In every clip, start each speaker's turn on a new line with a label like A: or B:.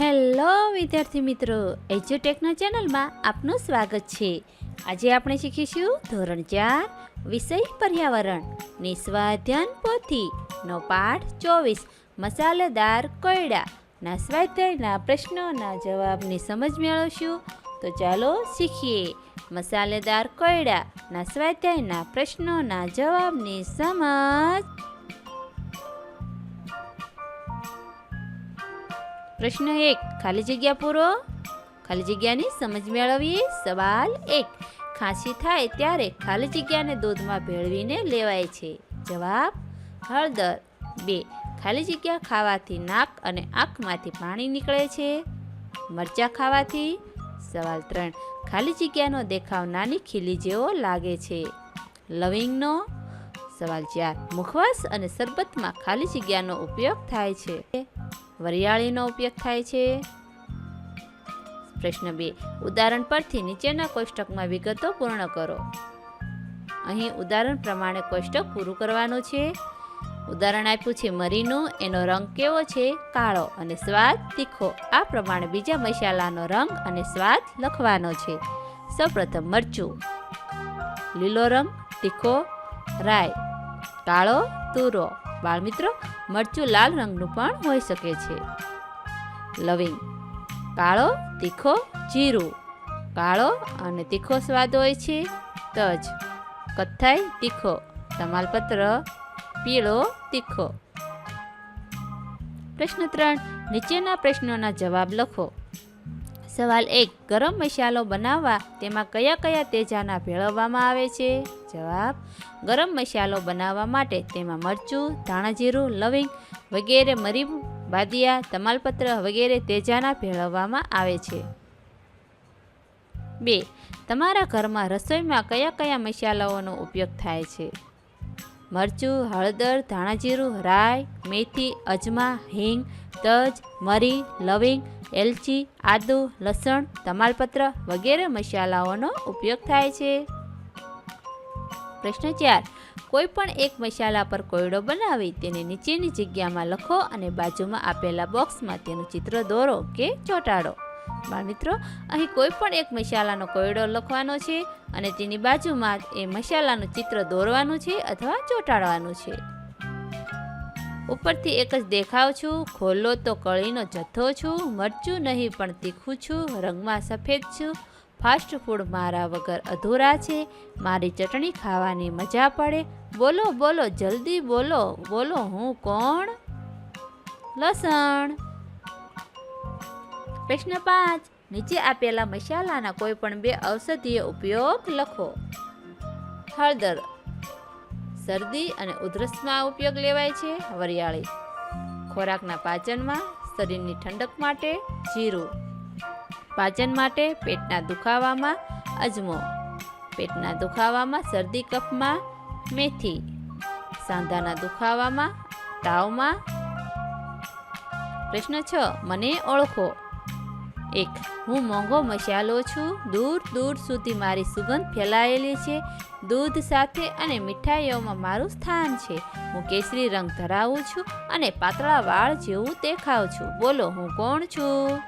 A: Hello વિદ્યાર્થી મિત્રો એજ્યુટેકના ચેનલમાં આપનું સ્વાગત છે. આજે આપણે શીખીશું ધોરણ ચાર, વિષય પર્યાવરણ, નિસ્વાધ્યાન પોથી, નો પાઠ ચોવીસ, મસાલેદાર કોયડા. ના સ્વાધ્યાયના પ્રશ્નોના જવાબની સમજ મેળવશું. તો ચાલો શીખીએ. મસાલેદાર કોયડા, ના સ્વાધ્યાયના પ્રશ્નોના જવાબની સમજ. પ્રશ્ન એક, ખાલી જગ્યા પૂરો? ખાલી જગ્યાની સમજ મેળવીએ સવાલ એક, ખાંસી થાય ત્યારે ખાલી જગ્યાને દૂધમાં ભેળવીને લેવાય છે. જવાબ, હળદર. બે, ખાલી જગ્યા ખાવાથી નાક અને આંખમાંથી પાણી નીકળે છે. મરચાં ખાવાથી? સવાલ ત્રણ, ખાલી જગ્યાનો દેખાવ નાની ખીલી જેવો લાગે છે. લવિંગનો? સવાલ ચાર, મુખવાસ અને શરબતમાં ખાલી જગ્યાનો ઉપયોગ થાય છે. વરિયાળીનો ઉપયોગ થાય છે? પ્રશ્ન બે. ઉદાહરણ પરથી નીચેના કોષ્ટકમાં વિગતો પૂર્ણ કરો. અહીં ઉદાહરણ પ્રમાણે કોષ્ટક પૂરું કરવાનું છે. ઉદાહરણ આપ્યું છે મરીનું. એનો રંગ કેવો છે? કાળો. અને સ્વાદ તીખો. આ પ્રમાણે બીજા મસાલાનો રંગ અને સ્વાદ લખવાનો છે. સૌપ્રથમ મરચું. લીલો રંગ, તીખો રાય કાળો, તુરો. બાળમિત્રો મરચું લાલ રંગનું પણ હોઈ શકે છે. લવિંગ. કાળો, તીખો, જીરું. કાળો અને તીખો સ્વાદ હોય છે. તજ. કથ્થાઈ, તીખો. તમાલપત્ર, પીળો, તીખો. પ્રશ્ન ત્રણ. નીચેના પ્રશ્નોના જવાબ લખો. સવાલ એક, ગરમ મસાલો બનાવવા, તેમાં કયા કયા તેજાના ભેળવવામાં આવે છે? જવાબ, ગરમ મસાલો બનાવવા માટે તેમાં મરચું, ધાણાજીરું, લવિંગ વગેરે મરી બાદિયા, તમાલપત્ર વગેરે તેજાના ભેળવવામાં આવે છે. બે, તમારા ઘરમાં રસોઈમાં કયા કયા મસાલાઓનો ઉપયોગ થાય છે? મરચું, હળદર, ધાણાજીરું, રાઈ, મેથી, અજમા, હિંગ, તજ, મરી, લવિંગ, એલચી, આદુ, લસણ, તમાલપત્ર વગેરે મસાલાઓનો ઉપયોગ થાય છે. પ્રશ્ન ચાર. કોઈ પણ એક મસાલા પર કોયડો બનાવી તેને નીચેની જગ્યામાં લખો અને બાજુમાં આપેલા બોક્સમાં તેનું ચિત્ર દોરો કે ચોંટાડો. બાળમિત્રો અહીં કોઈ પણ એક મસાલાનો કોયડો લખવાનો છે અને તેની બાજુમાં એ મસાલાનું ચિત્ર દોરવાનું છે અથવા ચોંટાડવાનું છે. ઉપરથી એક જ દેખાવ છું, ખોલો તો કળીનો જથ્થો છું, મરચું નહીં પણ તીખું છું, રંગમાં સફેદ છું, ફાસ્ટ ફૂડ મારા વગર અધૂરા છે, મારી ચટણી ખાવાની મજા પડે, બોલો બોલો, જલ્દી બોલો બોલો, હું કોણ? લસણ. પ્રશ્ન પાંચ. નીચે આપેલા મસાલાના કોઈ પણ બે ઔષધીય ઉપયોગ લખો. હળદર. શરદી અને ઉધરસમાં ઉપયોગ લેવાય છે. વરિયાળી. ખોરાકના પાચનમાં શરીરની ઠંડક માટે જીરું. પાચન માટે પેટના દુખાવામાં અજમો. પેટના દુખાવામાં શરદી કફમાં મેથી. સાંધાના દુખાવામાં તાવમાં. પ્રશ્ન છ. મને ઓળખો. એક, હું મોંઘો મસાલો છું. દૂર દૂર સુધી મારી સુગંધ ફેલાયેલી છે. દૂધ સાથે અને મીઠાઈઓમાં મારું સ્થાન છે. હું કેસરી રંગ ધરાવું છું અને પાતળા વાળ જેવું દેખાવ છું. બોલો, હું કોણ છું?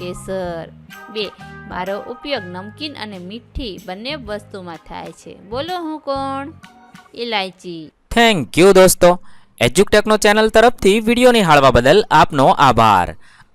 A: કેસર. બે, મારો ઉપયોગ નમકીન અને મીઠી બંને વસ્તુમાં થાય છે. બોલો, હું કોણ? ઇલાયચી
B: થેન્ક યુ દોસ્તો. એજ્યુકટેકનો ચેનલ તરફથી વીડિયો નિહાળવા બદલ આપનો આભાર.